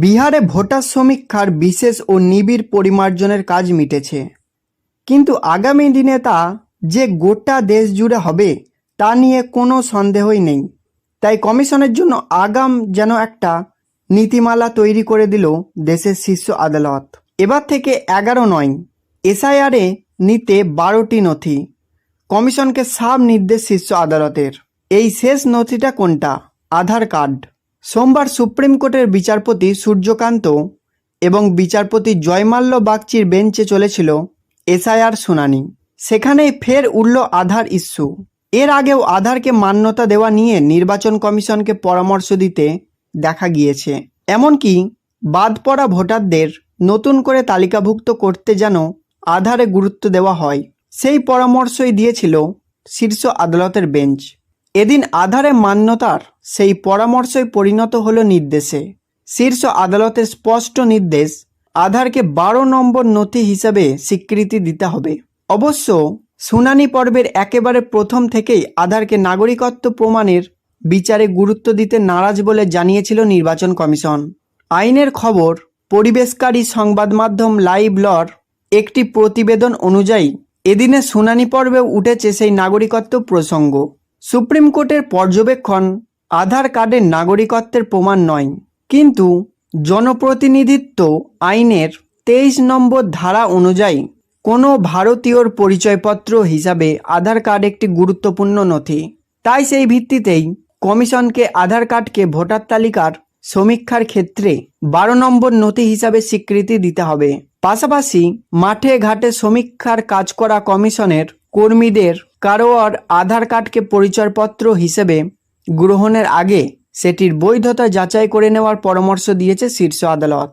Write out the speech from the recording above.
বিহারে ভোটার সমীক্ষার বিশেষ ও নিবিড় পরিমার্জনের কাজ মিটেছে। কিন্তু আগামী দিনে তা যে গোটা দেশ জুড়ে হবে, তা নিয়ে কোনো সন্দেহই নেই। তাই কমিশনের জন্য আগাম যেন একটা নীতিমালা তৈরি করে দিল দেশের শীর্ষ আদালত। এবার থেকে এগারো নয়, এসআইআরে নিতে বারোটি নথি। কমিশনকে সাব নির্দেশ শীর্ষ আদালতের। এই শেষ নথিটা কোনটা? আধার কার্ড। সোমবার সুপ্রিম কোর্টের বিচারপতি সূর্যকান্ত এবং বিচারপতি জয়মাল্য বাগচির বেঞ্চে চলেছিল এসআইআর শুনানি। সেখানেই ফের উঠল আধার ইস্যু। এর আগেও আধারকে মান্যতা দেওয়া নিয়ে নির্বাচন কমিশনকে পরামর্শ দিতে দেখা গিয়েছে। এমনকি বাদ পড়া ভোটারদের নতুন করে তালিকাভুক্ত করতে যেন আধারে গুরুত্ব দেওয়া হয়, সেই পরামর্শই দিয়েছিল শীর্ষ আদালতের বেঞ্চ। এদিন আধারে মান্যতার সেই পরামর্শই পরিণত হলো নির্দেশে। শীর্ষ আদালতের স্পষ্ট নির্দেশ, আধারকে বারো নম্বর নথি হিসাবে স্বীকৃতি দিতে হবে। অবশ্য শুনানি পর্বের একেবারে প্রথম থেকেই আধারকে নাগরিকত্ব প্রমাণের বিচারে গুরুত্ব দিতে নারাজ বলে জানিয়েছিল নির্বাচন কমিশন। আইনের খবর, পরিবেশকারী সংবাদ মাধ্যম লাইভ লর একটি প্রতিবেদন অনুযায়ী এদিনে শুনানি পর্বেও উঠেছে সেই নাগরিকত্ব প্রসঙ্গ। সুপ্রিম কোর্টের পর্যবেক্ষণ আধার কার্ডের নাগরিকত্বের প্রমাণ নয়। কিন্তু জনপ্রতিনিধিত্ব আইনের তেইশ নম্বর ধারা অনুযায়ী কোনো ভারতীয়র পরিচয়পত্র হিসাবে আধার কার্ড একটি গুরুত্বপূর্ণ নথি। তাই সেই ভিত্তিতেই কমিশনকে আধার কার্ডকে ভোটার তালিকার সমীক্ষার ক্ষেত্রে বারো নম্বর নথি হিসাবে স্বীকৃতি দিতে হবে। পাশাপাশি মাঠে ঘাটে সমীক্ষার কাজ করা কমিশনের কর্মীদের কারোর আধার কার্ডকে পরিচয়পত্র হিসেবে গ্রহণের আগে সেটির বৈধতা যাচাই করে নেওয়ার পরামর্শ দিয়েছে শীর্ষ আদালত।